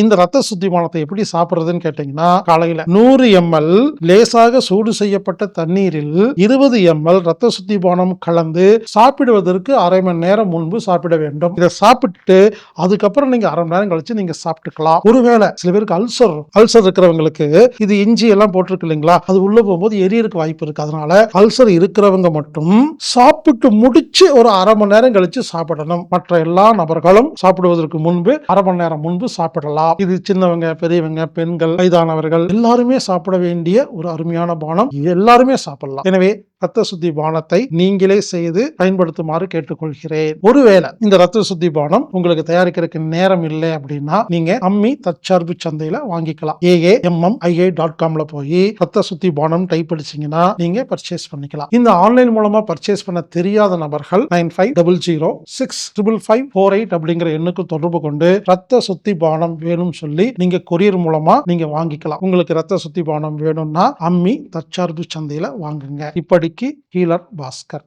இந்த ரத்த சுத்திமானத்தை எப்படி சாப்பிட்றதுன்னு கேட்டீங்கன்னா காலையில நூறு எம்எல் லேசாக சூடு செய்யப்பட்ட தண்ணீரில் இருபது எம்எல் ரத்த சுத்திபானம் கலந்து சாப்பிடுவதற்கு அரை மணி நேரம் முன்பு சாப்பிட வேண்டும். இதை சாப்பிட்டு அதுக்கப்புறம் நீங்க அரை மணி நேரம் கழிச்சு நீங்க சாப்பிட்டுக்கலாம். ஒருவேளை சில பேருக்கு அல்சர் அல்சர் இருக்கிறவங்களுக்கு இது இஞ்சி எல்லாம் போட்டிருக்கு இல்லைங்களா? அது உள்ள போகும்போது எரியறதுக்கு வாய்ப்பு இருக்கு. அதனால அல்சர் இருக்கிறவங்க மட்டும் சாப்பிட்டு முடிச்சு ஒரு அரை மணி நேரம் கழிச்சு சாப்பிடணும். மற்ற எல்லா நபர்களும் சாப்பிடுவதற்கு முன்பு அரை மணி நேரம் முன்பு சாப்பிடலாம். இது சின்னவங்க பெரியவங்க பெண்கள் வயதானவர்கள் எல்லாருமே சாப்பிட வேண்டிய ஒரு அருமையான பானம். இது எல்லாருமே சாப்பிடலாம். எனவே ரத்த சுத்தி பானத்தை நீங்களே செய்து பயன்படுத்துமாறு கேட்டுக்கொள்கிறேன். ஒருவேளை இந்த ரத்த சுத்தி பானம் உங்களுக்கு தயாரிக்கிறதுக்கு நேரம் இல்லை அப்படின்னா நீங்க அம்மி தற்சார்பு சந்தையில வாங்கிக்கலாம். ஏஏ எம்எம் ஐஏ டாட் காம்ல போய் ரத்த சுத்தி பானம் டைப் அடிச்சீங்கன்னா நீங்க பர்ச்சேஸ் பண்ணிக்கலாம். இந்த ஆன்லைன் மூலமா பர்ச்சேஸ் பண்ண தெரியாத நபர்கள் nine five double zero six triple five four eight அப்படிங்கிற எண்ணுக்கு தொடர்பு கொண்டு ரத்த சுத்தி பானம் வேணும்னு சொல்லி நீங்க கொரியர் மூலமா நீங்க வாங்கிக்கலாம். உங்களுக்கு ரத்த சுத்தி பானம் வேணும்னா அம்மி தற்சார்பு சந்தையில வாங்குங்க. இப்படி இப்படிக்கு ஹீலர் பாஸ்கர்